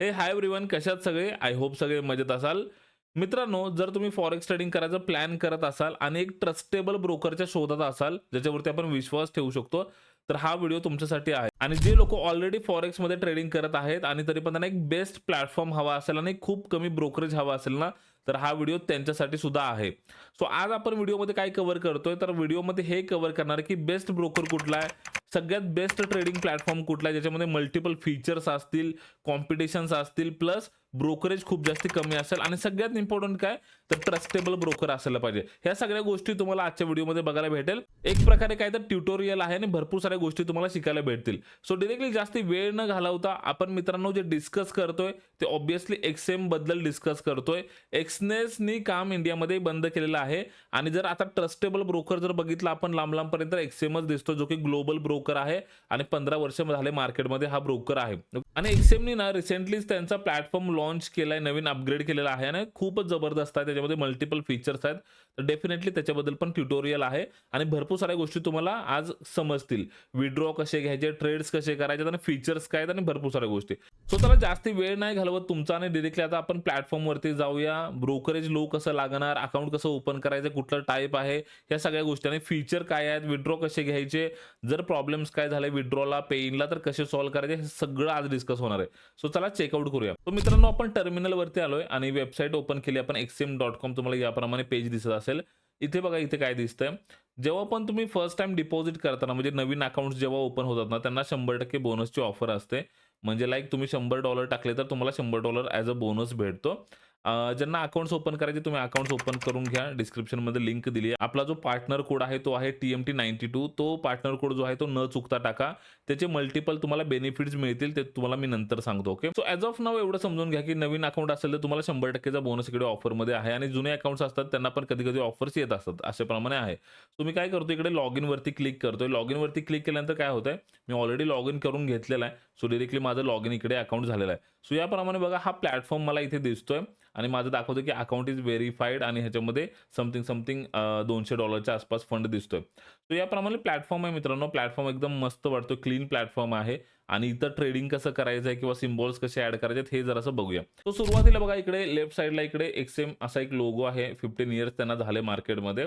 हे hi everyone कशात सगळे? आय होप सगळे मजेत असाल. मित्रांनो जर तुम्ही फॉरेक्स ट्रेडिंग करायचं प्लॅन करत असाल आणि एक ट्रस्टेबल ब्रोकरच्या शोधात असाल ज्याच्यावरती आपण विश्वास ठेवू शकतो तर हा व्हिडिओ तुमच्यासाठी आहे. आणि जे लोक ऑलरेडी फॉरेक्समध्ये ट्रेडिंग करत आहेत आणि तरी पण त्यांना एक बेस्ट प्लॅटफॉर्म हवा असेल आणि खूप कमी ब्रोकरेज हवा असेल ना तर हा व्हिडिओ त्यांच्यासाठी सुद्धा आहे. सो आज आपण व्हिडिओमध्ये काय कव्हर करतोय? तर व्हिडिओमध्ये हे कव्हर करणार की बेस्ट ब्रोकर कुठला आहे? सगळ्यात बेस्ट ट्रेडिंग प्लॅटफॉर्म कुठला आहे? ज्याच्यामध्ये मल्टिपल फीचर्स असतील कॉम्पिटिशन्स असतील प्लस ब्रोकरेज खूप जास्त कमी असेल. आणि सगळ्यात इम्पॉर्टंट काय? तर ट्रस्टेबल ब्रोकर असायला पाहिजे. ह्या सगळ्या गोष्टी तुम्हाला आजच्या व्हिडिओमध्ये बघायला भेटेल. एक प्रकारे काय तर ट्युटोरियल आहे आणि भरपूर साऱ्या गोष्टी तुम्हाला शिकायला भेटतील. सो डिरेक्टली जास्त वेळ न घालवता आपण मित्रांनो जे डिस्कस करतोय ते ऑब्विसली एक्सएमबद्दल डिस्कस करतोय. एक्सनेसनी काम इंडियामध्ये बंद केलेलं आहे. आणि जर आता ट्रस्टेबल ब्रोकर जर बघितलं आपण लांब लांबपर्यंत एक्सएमच दिसतो जो की ग्लोबल ब्रोकर आहे. आणि पंधरा वर्ष झाले मार्केटमध्ये हा ब्रोकर आहे. आणि एक्सएमनी ना रिसेंटलीच त्यांचा प्लॅटफॉर्म लॉन्च केलाय नवीन अपग्रेड केलेला आहे आणि खूपच जबरदस्त आहे. त्याच्यामध्ये मल्टिपल फीचर्स आहेत. तर डेफिनेटली त्याच्याबद्दल पण ट्युटोरियल आहे आणि भरपूर साऱ्या गोष्टी तुम्हाला आज समजतील. विड्रॉ कसे घ्यायचे ट्रेड्स कसे करायचे आणि फीचर्स काय आहेत आणि भरपूर साऱ्या गोष्टी. सो त्याला जास्त वेळ नाही घालवत तुमचा आणि डिरेक्टली आता आपण प्लॅटफॉर्मवरती जाऊया. ब्रोकरेज लो कसं लागणार? अकाउंट कसं ओपन करायचं? कुठलं टाईप आहे? या सगळ्या गोष्टी. आणि फीचर काय आहेत? विड्रॉ कसे घ्यायचे? जर प्रॉब्लेम्स काय झाले? विड्रॉला पेनला तर कसे सॉल्व्ह करायचे? हे सगळं आज डिस्कस होणार आहे. सो चला चेकआउट करूया. तो मित्रांनो आपण टर्मिनल वरती आलोय आणि वेबसाईट ओपन केली. आपण एक्सएम डॉट कॉम तुम्हाला याप्रमाणे पेज दिसत असेल. इथे बघा इथे काय दिसतंय. जेव्हा पण तुम्ही फर्स्ट टाइम डिपॉझिट करताना म्हणजे नवीन अकाउंट जेव्हा ओपन होतात ना त्यांना शंभर टक्के बोनसची ऑफर असते. म्हणजे लाईक तुम्ही शंभर डॉलर टाकले तर तुम्हाला शंभर डॉलर ॲज अ बोनस भेटतो. ज्यांना अकाउंट्स ओपन करायचे तुम्ही अकाउंट्स ओपन करून घ्या. डिस्क्रिप्शनमध्ये लिंक दिली आहे. आपला जो पार्टनर कोड आहे तो आहे T M T ninety two तो पार्टनर कोड जो आहे तो न चुकता टाका. त्याचे मल्टिपल तुम्हाला बेनिफिट्स मिळतील ते तुम्हाला मी नंतर सांगतो ओके सो ॲज ऑफ नाव एवढं समजून घ्या की नवीन अकाउंट असेल तर तुम्हाला शंभर टक्केचा बोनस इकडे ऑफरमध्ये आहे. आणि जुने अकाउंट्स असतात त्यांना पण कधी कधी ऑफर्स येत असतात अशाप्रमाणे आहे. तुम्ही काय करतो इकडे लॉग इनवरती क्लिक करतोय. लॉग इनवरती क्लिक केल्यानंतर काय होतंय? मी ऑलरेडी लॉग इन करून घेतलेला आहे. सो डिरेक्टली माझं लॉग इन इकडे अकाउंट झालेलं आहे. सो याप्रमाणे बघा हा प्लॅटफॉर्म मला इथे दिसतोय आणि माझं दाखवतो की अकाउंट इज व्हेरीफाईड आणि ह्याच्यामध्ये समथिंग समथिंग दोनशे डॉलरच्या आसपास फंड दिसतोय. सो याप्रमाणे प्लॅटफॉर्म आहे मित्रांनो. प्लॅटफॉर्म एकदम मस्त वाटतो क्लीन प्लॅटफॉर्म आहे. आणि इथं ट्रेडिंग कसं करायचं आहे किंवा सिम्बॉल्स कसे ऍड करायचे हे जरासं बघूया. तो सुरुवातीला बघा इकडे लेफ्ट साईडला इकडे एक्सएम असा एक लोगो आहे. फिफ्टीन इयर्स त्यांना झाले मार्केटमध्ये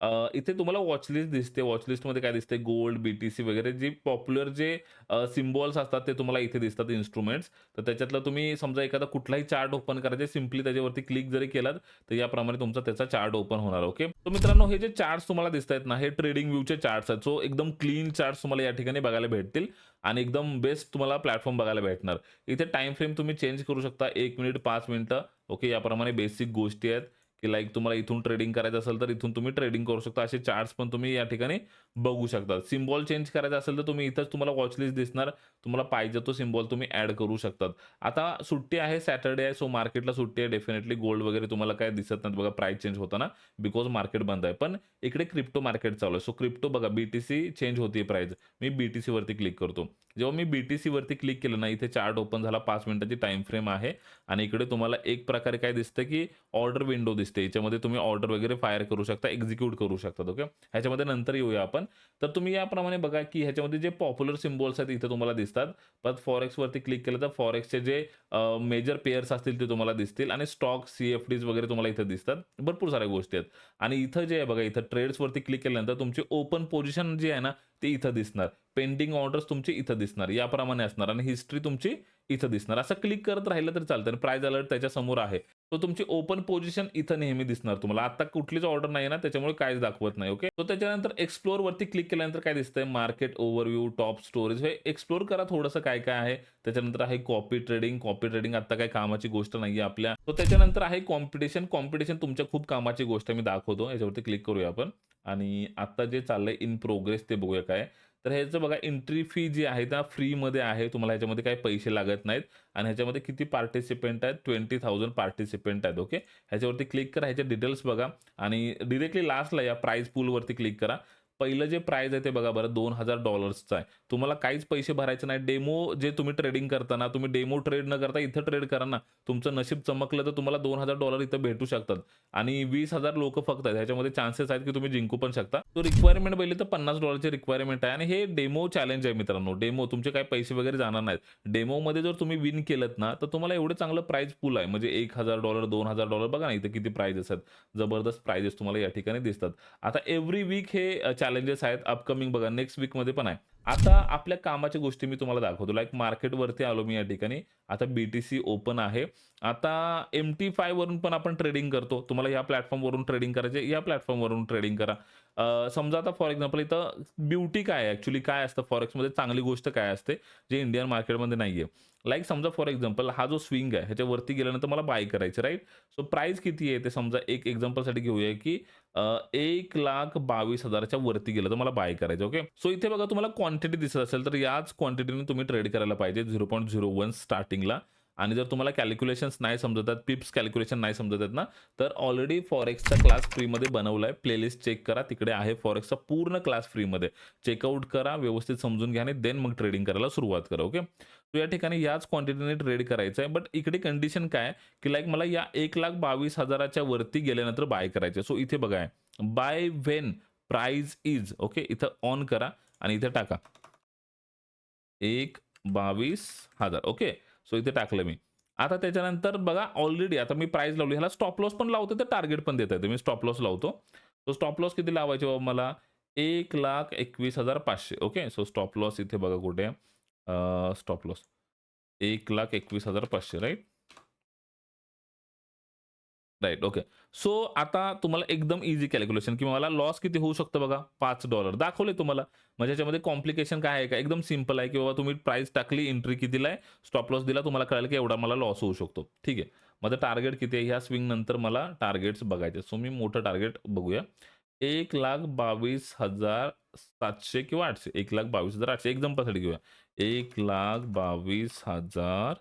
अ, इथे तुम्हाला वॉचलिस्ट दिसते. वॉचलिस्टमध्ये काय दिसते गोल्ड बीटीसी वगैरे जे पॉप्युलर जे सिम्बॉल्स असतात ते तुम्हाला इथे दिसतात इन्स्ट्रुमेंट्स तर त्याच्यातलं तुम्ही समजा एखादा कुठलाही चार्ट ओपन करायचे सिम्पली त्याच्यावरती क्लिक जरी केलात तर याप्रमाणे तुमचा त्याचा चार्ट ओपन होणार ओके तर मित्रांनो हे जे चार्ट्स तुम्हाला दिसत आहेत ना हे ट्रेडिंग व्ह्यूचे चार्ट्स आहेत. सो एकदम क्लीन चार्ट्स तुम्हाला या ठिकाणी बघायला भेटतील आणि एकदम बेस्ट तुम्हाला प्लॅटफॉर्म बघायला भेटणार. इथे टाइम फ्रेम तुम्ही चेंज करू शकता. एक मिनिट पाच मिनिटं ओके याप्रमाणे बेसिक गोष्टी आहेत. की लाईक तुम्हाला इथून ट्रेडिंग करायचं असेल तर इथून तुम्ही ट्रेडिंग करू शकता. असे चार्ट्स पण तुम्ही या ठिकाणी बघू शकता. सिम्बॉल चेंज करायचा असेल तर तुम्ही इथंच तुम्हाला वॉचलिस्ट दिसणार. तुम्हाला पाहिजे तो सिम्बॉल तुम्ही ॲड करू शकतात. आता सुट्टी आहे सॅटर्डे आहे सो मार्केटला सुट्टी आहे. डेफिनेटली गोल्ड वगैरे तुम्हाला काय दिसत नाही बघा प्राईस चेंज होताना बिकॉज मार्केट बंद आहे. पण इकडे क्रिप्टो मार्केट चालू आहे. सो क्रिप्टो बघा बीटीसी चेंज होती प्राईस मी बीटीसी वरती क्लिक करतो. जेव्हा मी बीटीसी वरती क्लिक केलं ना इथे चार्ट ओपन झाला पाच मिनिटाची टाइम फ्रेम आहे. आणि इकडे तुम्हाला एक प्रकारे काय दिसतं की ऑर्डर विंडो दिसते याच्यामध्ये तुम्ही ऑर्डर वगैरे फायर करू शकता एक्झिक्यूट करू शकता ओके ह्याच्यामध्ये नंतर येऊया आपण. तर तुम्ही याप्रमाणे बघा की ह्याच्यामध्ये जे पॉप्युलर सिम्बॉल्स आहेत इथे तुम्हाला दिसतात. परत फॉरेक्सवरती क्लिक केलं तर फॉरेक्सचे जे मेजर पेयर्स असतील ते तुम्हाला दिसतील. आणि स्टॉक सी एफ डीज वगैरे तुम्हाला इथे दिसतात. भरपूर साऱ्या गोष्टी आहेत. आणि इथं जे आहे बघा इथं ट्रेड्स वरती क्लिक केल्यानंतर तुमची ओपन पोझिशन जी आहे ना ती इथं दिसणार. पेंडिंग ऑर्डर्स तुमची इथं दिसणार. याप्रमाणे असणार. आणि हिस्ट्री तुमची इथं दिसणार. असं क्लिक करत राहिलं तर चालतं. आणि प्राइस अलर्ट त्याच्यासमोर आहे. तो तुमची ओपन पोझिशन इथं नेहमी दिसणार तुम्हाला. आता कुठलीच ऑर्डर नाही ना त्याच्यामुळे काहीच दाखवत नाही ओके तो त्याच्यानंतर एक्सप्लोर वरती क्लिक केल्यानंतर काय दिसतंय? मार्केट ओव्हरव्ह्यू टॉप स्टोरेज हे एक्सप्लोर करा थोडंसं काय काय आहे. त्याच्यानंतर आहे कॉपी ट्रेडिंग कॉपी ट्रेडिंग आता काही कामाची गोष्ट नाहीये आपल्या. तो त्याच्यानंतर आहे कॉम्पिटिशन कॉम्पिटिशन तुमच्या खूप कामाची गोष्ट मी दाखवतो. याच्यावरती क्लिक करूया आपण. आणि आता जे चाललंय इन प्रोग्रेस ते बघूया काय. तर ह्याचं बघा एंट्री फी जी आहे त्या फ्रीमध्ये आहे तुम्हाला ह्याच्यामध्ये काही पैसे लागत नाहीत आणि ह्याच्यामध्ये किती पार्टिसिपेंट आहेत? ट्वेंटी थाउजंड पार्टिसिपेंट आहेत ओके ह्याच्यावरती क्लिक करा ह्याचे डिटेल्स बघा आणि डिरेक्टली लास्टला या प्राईज पूलवरती क्लिक करा. पहिलं जे प्राईज आहे ते बघा बरं दोन हजार डॉलर्सचं आहे. तुम्हाला काहीच पैसे भरायचे नाही. डेमो जे तुम्ही ट्रेडिंग करताना तुम्ही डेमो ट्रेड न करता इथं ट्रेड करा ना. तुमचं नशीब चमकलं तर तुम्हाला दोन हजार डॉलर इथं भेटू शकतात. आणि वीस हजार लोक फक्त आहेत. ह्याच्यामध्ये चान्सेस आहेत की तुम्ही जिंकू पण शकता. तो रिक्वायरमेंट पहिली तर पन्नास डॉलरची रिक्वायरमेंट आहे. आणि हे डेमो चॅलेंज आहे मित्रांनो. डेमो तुमचे काही पैसे वगैरे जाणार नाहीत. डेमोमध्ये जर तुम्ही विन केलं ना तर तुम्हाला एवढं चांगलं प्राईज पूल आहे. म्हणजे एक हजार डॉलर दोन हजार डॉलर बघा ना इथे किती प्राइजेस आहेत. जबरदस्त प्राइजेस तुम्हाला या ठिकाणी दिसतात. आता एव्हरी वीक हे चॅलेंजेस आहेत अपकमिंग बघा नेक्स्ट वीकमध्ये पण आहे. आता आपल्या कामाच्या गोष्टी मी तुम्हाला दाखवतो. लाईक मार्केटवरती आलो मी या ठिकाणी. आता बी टी सी ओपन आहे. आता एम टी फायवरून पण आपण ट्रेडिंग करतो. तुम्हाला या प्लॅटफॉर्मवरून ट्रेडिंग करायचे या प्लॅटफॉर्मवरून ट्रेडिंग करा. समजा आता फॉर एक्झाम्पल इथं ब्युटी काय आहे? ॲक्च्युली काय असतं? फॉरेक्समध्ये चांगली गोष्ट काय असते? जे इंडियन मार्केटमध्ये नाही आहे लाईक समजा फॉर एक्झाम्पल हा जो स्विंग आहे ह्याच्यावरती गेल्यानंतर मला बाय करायचं राईट सो प्राईस किती आहे ते समजा एक एक्झाम्पलसाठी घेऊया की एक लाख बावीस हजाराच्या वरती गेलं तर मला बाय करायचं ओके सो इथे बघा तुम्हाला क्वांटिटी दिसत असेल तर याच क्वांटिटीने तुम्ही ट्रेड करायला पाहिजे. झिरो पॉईंट झिरो वन स्टार्टिंगला आणि जर तुम्हाला कॅल्क्युलेशन्स नाही समजत पिप्स कॅल्क्युलेशन नाही समजत आहेत ना तर ऑलरेडी फॉरेक्सचा क्लास फ्रीमध्ये बनवला आहे प्लेलिस्ट चेक करा. तिकडे आहे फॉरेक्सचा पूर्ण क्लास फ्रीमध्ये चेकआउट करा व्यवस्थित समजून घ्या आणि देन मग ट्रेडिंग करायला सुरुवात करा ओके तो या ठिकाणी याच क्वांटिटीने ट्रेड करायचं आहे बट इकडे कंडिशन काय की लाईक मला या एक लाख बावीस हजाराच्या वरती गेल्यानंतर बाय करायचे सो इथे बघा buy when price is okay इथं ऑन करा आणि इथे टाका. एक बावीस हजार ओके सो इथे टाकलं मी. आता त्याच्यानंतर बघा ऑलरेडी आता मी प्राइस लावली. ह्याला स्टॉप लॉस पण लावतो तर टार्गेट पण देता येते मी स्टॉप लॉस लावतो. सो स्टॉप लॉस किती लावायचे बाबा मला? एक लाख एकवीस हजार पाचशे. ओके सो स्टॉप लॉस इथे बघा कुठे स्टॉप लॉस एक लाख एकवीस हजार पाचशे राईट राईट ओके सो आता तुम्हाला एकदम इझी कॅल्क्युलेशन की मला लॉस किती होऊ शकतं बघा? पाच डॉलर दाखवले तुम्हाला. म्हणजे याच्यामध्ये कॉम्प्लिकेशन काय आहे का? एकदम सिंपल आहे की बाबा तुम्ही प्राइस टाकली एंट्री कितीला आहे? स्टॉप लॉस दिला तुम्हाला कळेल की एवढा मला लॉस होऊ शकतो. ठीक आहे. माझं टार्गेट किती आहे? ह्या स्विंग नंतर मला टार्गेट्स बघायचे. सो मी मोठं टार्गेट बघूया. एक लाख बावीस हजार सातशे किंवा आठशे. एक लाख बावीस हजार आठशे. एक्झाम्पलसाठी घेऊया. एक लाख बावीस हजार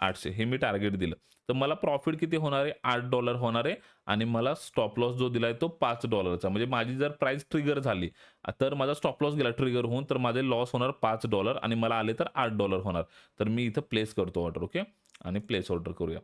आठशे. हे मी टार्गेट दिलं. तर मला प्रॉफिट किती होणार आहे? आठ डॉलर होणार आहे. आणि मला स्टॉप लॉस जो दिलाय तो पाच डॉलरचा म्हणजे माझी जर प्राइस ट्रिगर झाली तर माझा स्टॉप लॉस गेला ट्रिगर होऊन तर माझे लॉस होणार पाच डॉलर आणि मला आले तर आठ डॉलर होणार. तर मी इथं प्लेस करतो ऑर्डर ओके आणि प्लेस ऑर्डर करूया.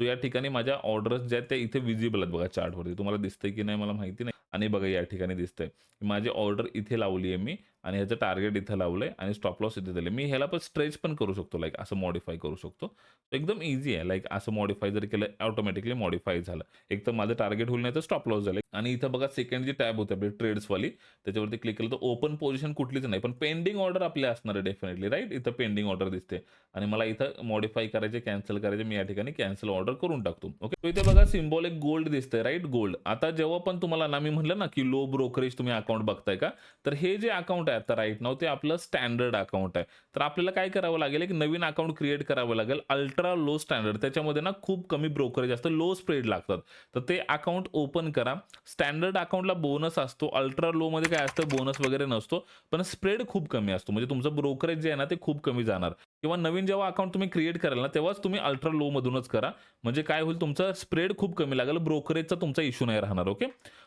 तो या ठिकाणी माझ्या ऑर्डर्स ज्या आहेत त्या इथे विजिबल आहेत बघा चार्टवरती तुम्हाला दिसतंय की नाही मला माहिती नाही. आणि बघा या ठिकाणी दिसतंय. माझी ऑर्डर इथे लावली आहे मी. आणि ह्याचं टार्गेट इथं लावलंय आणि स्टॉप लॉस इथे दिले मी ह्याला पण स्ट्रेच पण करू शकतो लाईक असं मॉडिफाय करू शकतो. एकदम इझी आहे. लाईक असं मॉडिफाय जर केलं ऑटोमॅटिकली मॉडिफाय झालं. एक तर माझं टार्गेट होईल नाही तर स्टॉप लॉस झालं. आणि इथं बघा सेकंड जी टॅब होते आपली ट्रेड्सवाली त्याच्यावरती क्लिक केलं तर ओपन पोझिशन कुठलीच नाही. पण पेंडिंग ऑर्डर आपले असणार आहे डेफिनेटली राईट इथं पेंडिंग ऑर्डर दिसते. आणि मला इथं मॉडिफाय करायचे कॅन्सल करायचे मी या ठिकाणी कॅन्सल ऑर्डर करून टाकतो. ओके इथे बघा सिम्बॉल एक गोल्ड दिसतंय राईट गोल्ड आता जेव्हा पण तुम्हाला ना मी म्हटलं ना की लो ब्रोकरेज तुम्ही अकाउंट बघताय का? तर हे जे अकाउंट आहे आता राईट नाव ते आपलं स्टँडर्ड अकाउंट आहे. तर आपल्याला काय करावं लागेल? एक नवीन अकाउंट क्रिएट करावं लागेल. अल्ट्रा लो स्टँडर्ड त्याच्यामध्ये ना खूप कमी ब्रोकरेज असतं लो स्प्रेड लागतात. तर ते अकाउंट ओपन करा. स्टँडर्ड अकाउंटला बोनस असतो. अल्ट्रा लो मध्ये काय असतं? बोनस वगैरे नसतो. पण स्प्रेड खूप कमी असतो. म्हणजे तुमचं ब्रोकरेज जे आहे ना ते खूप कमी जाणार. किंवा नवीन जेव्हा अकाउंट तुम्ही क्रिएट कराल ना तेव्हाच तुम्ही अल्ट्रा लो मधूनच करा. म्हणजे काय होईल तुमचं स्प्रेड खूप कमी लागेल ब्रोकरेजचा तुमचा इश्यू नाही राहणार ओके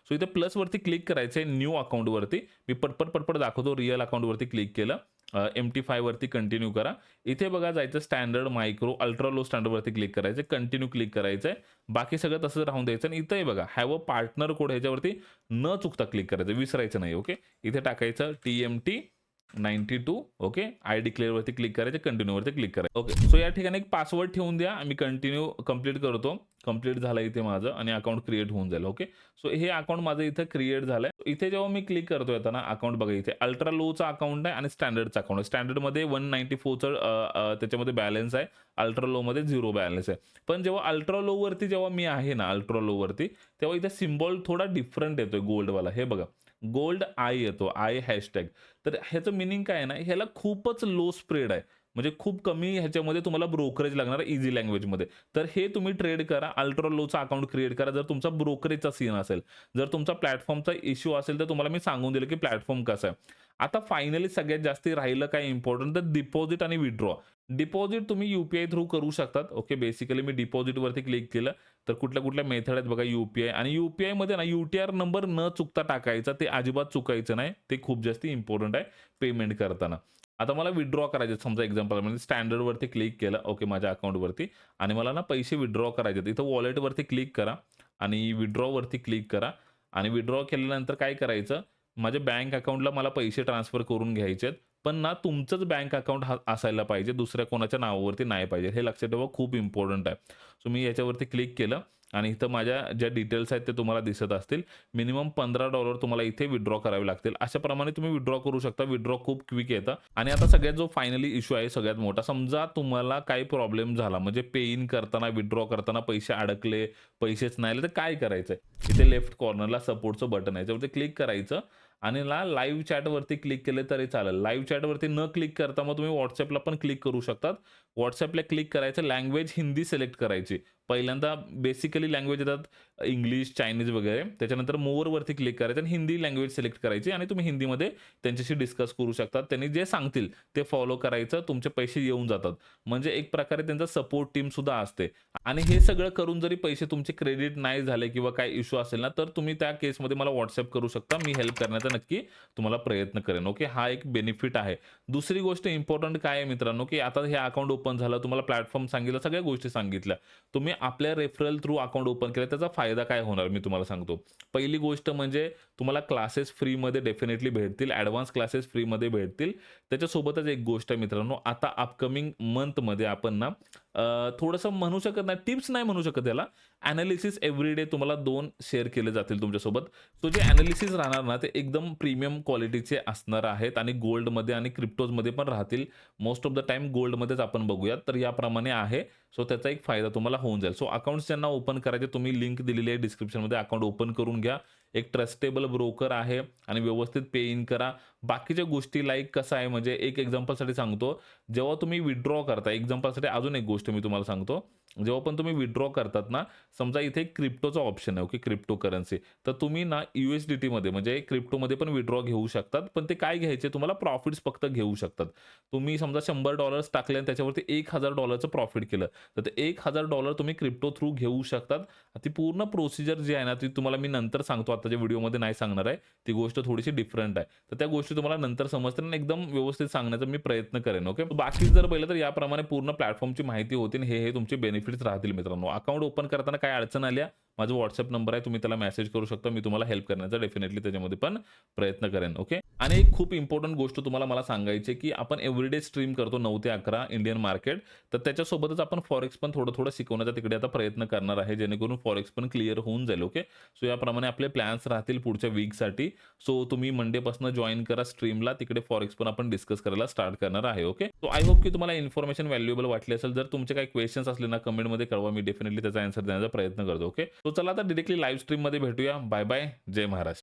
सो इथे प्लसवरती क्लिक करायचं आहे न्यू अकाउंटवरती मी पटपट पटपट दाखवतो रिअल अकाउंटवरती क्लिक केलं. एम टी फायवरती कंटिन्यू करा. इथे बघा जायचं स्टँडर्ड मायक्रो अल्ट्रा लो स्टँडर्डवरती क्लिक करायचं कंटिन्यू क्लिक करायचं आहे बाकी सगळं तसंच राहून द्यायचं आणि इथंही बघा हॅव अ पार्टनर कोड ह्याच्यावरती न चुकता क्लिक करायचं. विसरायचं नाही ओके इथे टाकायचं T M T ninety two okay? I डिक्लेअरवरती click करायचे कंटिन्यूवरती क्लिक करायचं. ओके सो या ठिकाणी एक पासवर्ड ठेवून द्या मी कंटिन्यू कंप्लीट करतो. कंप्लीट झालं इथे माझं आणि अकाउंट क्रिएट होऊन जाईल ओके? सो हे अकाउंट माझं इथं क्रिएट झालंय. इथे जेव्हा मी क्लिक करतो येताना ना अकाउंट बघा इथे. अल्ट्रा लोचा अकाउंट आहे आणि स्टँडर्डचा अकाउंट आहे. स्टँडर्डमध्ये वन नाईन्टी फोरचं त्याच्यामध्ये बॅलन्स आहे. अल्ट्रा लोमध्ये झिरो बॅलन्स आहे. पण जेव्हा अल्ट्रा लोवरती जेव्हा मी आहे ना अल्ट्रा लोवरती तेव्हा इथे सिम्बॉल थोडा डिफरंट येतोय गोल्डवाला हे बघा. गोल्ड आय येतो आय हॅशटॅग. तर ह्याचं मिनिंग काय आहे ना ह्याला खूपच लो स्प्रेड आहे. म्हणजे खूप कमी ह्याच्यामध्ये तुम्हाला ब्रोकरेज लागणार इझी लँग्वेजमध्ये तर हे तुम्ही ट्रेड करा अल्ट्रा लोचा अकाउंट क्रिएट करा. जर तुमचा ब्रोकरेजचा सीन असेल जर तुमचा प्लॅटफॉर्मचा इश्यू असेल तर तुम्हाला मी सांगून दिलं की प्लॅटफॉर्म कसा आहे. आता फायनली सगळ्यात जास्त राहिलं काय इम्पॉर्टंट तर डिपॉझिट आणि विड्रॉ डिपॉझिट तुम्ही युपीआय थ्रू करू शकतात. ओके बेसिकली मी डिपॉझिटवरती क्लिक केलं तर कुठल्या कुठल्या मेथड आहेत बघा युपीआय आणि युपीआयमध्ये ना युटीआर नंबर न चुकता टाकायचा ते अजिबात चुकायचं नाही. ते खूप जास्त इम्पॉर्टंट आहे पेमेंट करताना. आता मला विड्रॉ करायचे समजा एक्झाम्पल म्हणजे स्टँडर्डवरती क्लिक केलं ओके माझ्या अकाउंटवरती आणि मला ना पैसे विड्रॉ करायचे आहेत. इथं वॉलेटवरती क्लिक करा आणि विड्रॉवरती क्लिक करा आणि विड्रॉ केल्यानंतर काय करायचं? माझ्या बँक अकाउंटला मला पैसे ट्रान्सफर करून घ्यायचे आहेत पण ना तुमचंच बँक अकाउंट हा असायला पाहिजे दुसऱ्या कोणाच्या नावावरती नाही पाहिजे. हे लक्षात ठेवा खूप इम्पॉर्टंट आहे. सो मी याच्यावरती क्लिक केलं आणि इथं माझ्या ज्या डिटेल्स आहेत ते तुम्हाला दिसत असतील. मिनिमम पंधरा डॉलर तुम्हाला इथे विड्रॉ करावे लागतील. अशाप्रमाणे तुम्ही विड्रॉ करू शकता. विड्रॉ खूप क्विक येतं. आणि आता सगळ्यात जो फायनली इश्यू आहे सगळ्यात मोठा समजा तुम्हाला काही प्रॉब्लेम झाला म्हणजे पे इन करताना विड्रॉ करताना पैसे अडकले पैसेच नाही आले तर काय करायचं इथे लेफ्ट कॉर्नरला सपोर्टचं बटन आहे. त्यावरती क्लिक करायचं. आणि ना लाईव्ह चॅटवरती क्लिक केले तरी चालेल. लाईव्ह चॅटवरती न क्लिक करता मग तुम्ही व्हॉट्सअपला पण क्लिक करू शकतात. व्हॉट्सअपला क्लिक करायचं. लँग्वेज हिंदी सिलेक्ट करायची. पहिल्यांदा बेसिकली लँग्वेज येतात इंग्लिश चायनीज वगैरे. त्याच्यानंतर मोरवरती क्लिक करायचं आणि हिंदी लँग्वेज सिलेक्ट करायची आणि तुम्ही हिंदीमध्ये त्यांच्याशी डिस्कस करू शकतात त्यांनी जे सांगतील ते फॉलो करायचं तुमचे पैसे येऊन जातात. म्हणजे एक प्रकारे त्यांचा सपोर्ट टीम सुद्धा असते. आणि हे सगळं करून जरी पैसे तुमचे क्रेडिट नाही झाले किंवा काय इश्यू असेल ना तर तुम्ही त्या केसमध्ये मला व्हॉट्सअप करू शकता. मी हेल्प करण्याचा नक्की तुम्हाला प्रयत्न करेन. ओके हा एक बेनिफिट आहे. दुसरी गोष्ट इम्पॉर्टंट काय आहे मित्रांनो की आता हे अकाउंट ओपन झालं तुम्हाला प्लॅटफॉर्म सांगितलं सगळ्या गोष्टी सांगितल्या. तुम्ही आपल्या रेफरल थ्रू अकाउंट ओपन केलं त्याचा फायदा काय होणार मी तुम्हाला सांगतो. पहिली गोष्ट म्हणजे तुम्हाला क्लासेस फ्रीमध्ये डेफिनेटली भेटतील ॲडव्हान्स क्लासेस फ्रीमध्ये भेटतील. त्याच्यासोबतच एक गोष्ट आहे मित्रांनो आता अपकमिंग मंथमध्ये आपण ना थोडंसं म्हणू शकत नाही टिप्स नाही म्हणू शकत याला. ॲनालिसिस एव्हरीडे तुम्हाला दोन शेअर केले जातील तुमच्यासोबत. तो जे ॲनालिसिस राहणार ना ते एकदम प्रीमियम क्वालिटीचे असणार आहेत आणि गोल्डमध्ये आणि क्रिप्टोजमध्ये पण राहतील. मोस्ट ऑफ द टाइम गोल्डमध्येच आपण बघूयात. तर याप्रमाणे आहे. सो त्याचा एक फायदा तुम्हाला होऊन जाईल. सो अकाउंट्स ज्यांना ओपन करायचे तुम्ही लिंक दिलेली आहे डिस्क्रिप्शनमध्ये अकाउंट ओपन करून घ्या. एक ट्रस्टेबल ब्रोकर आहे आणि व्यवस्थित पे इन करा. बाकीच्या गोष्टी लाईक कसं आहे म्हणजे एक एक्झाम्पलसाठी सांगतो. जेव्हा तुम्ही विड्रॉ करता एक्झाम्पलसाठी अजून एक गोष्ट मी तुम्हाला सांगतो. जेव्हा पण तुम्ही विड्रॉ करतात ना समजा इथे एक क्रिप्टोचा ऑप्शन आहे ओके क्रिप्टो करन्सी तर तुम्ही ना यू एस डी टीमध्ये म्हणजे क्रिप्टोमध्ये पण विड्रॉ घेऊ शकतात पण ते काय घ्यायचे? तुम्हाला प्रॉफिट्स फक्त घेऊ शकतात. तुम्ही समजा शंभर डॉलर्स टाकले आणि त्याच्यावरती एक हजार डॉलरचं प्रॉफिट केलं तर ते एक हजार डॉलर तुम्ही क्रिप्टो थ्रू घेऊ शकतात. ती पूर्ण प्रोसिजर जी आहे ना ती तुम्हाला मी नंतर सांगतो आताच्या व्हिडिओमध्ये नाही सांगणार आहे. ती गोष्ट थोडीशी डिफरंट आहे. तर त्या गोष्टी तुम्हाला नंतर समजते आणि एकदम व्यवस्थित सांगण्याचा मी प्रयत्न करेन ओके बाकी जर पहिलं तर याप्रमाणे पूर्ण प्लॅटफॉर्मची माहिती होती आणि हे हे तुमचे बेनिफिट्स राहतील मित्रांनो. अकाउंट ओपन करताना काय अडचण आल्या? माझा व्हॉट्सअप नंबर आहे तुम्ही त्याला मेसेज करू शकता मी तुम्हाला हेल्प करण्याचा डेफिनेटली त्याच्यामध्ये पण प्रयत्न करेन ओके आणि एक खूप इम्पॉर्टंट गोष्ट तुम्हाला मला सांगायची की आपण एव्हरीडे स्ट्रीम करतो नऊ ते अकरा इंडियन मार्केट तर त्याच्यासोबतच आपण फॉरेक्स पण थोडं थोडं शिकवण्याचा तिकडे आता प्रयत्न करणार आहे जेणेकरून फॉरेक्स पण क्लिअर होऊन जाईल ओके सो याप्रमाणे आपले प्लॅन्स राहतील पुढच्या वीकसाठी सो तुम्ही मंडेपासून जॉईन करा स्ट्रीमला तिकडे फॉरेक्स पण आपण डिस्कस करायला स्टार्ट करणार आहे ओके सो आय होप की तुम्हाला इन्फॉर्मेशन व्हॅल्युएबल वाटली असेल. जर तुमचे काही क्वेश्चन्स असले ना कमेंटमध्ये कळवा मी डेफिनेटली त्याचा आन्सर देण्याचा प्रयत्न करतो ओके तो चला आता डिरेक्टली लाईव्ह स्ट्रीममध्ये भेटूया. बाय बाय जय महाराष्ट्र.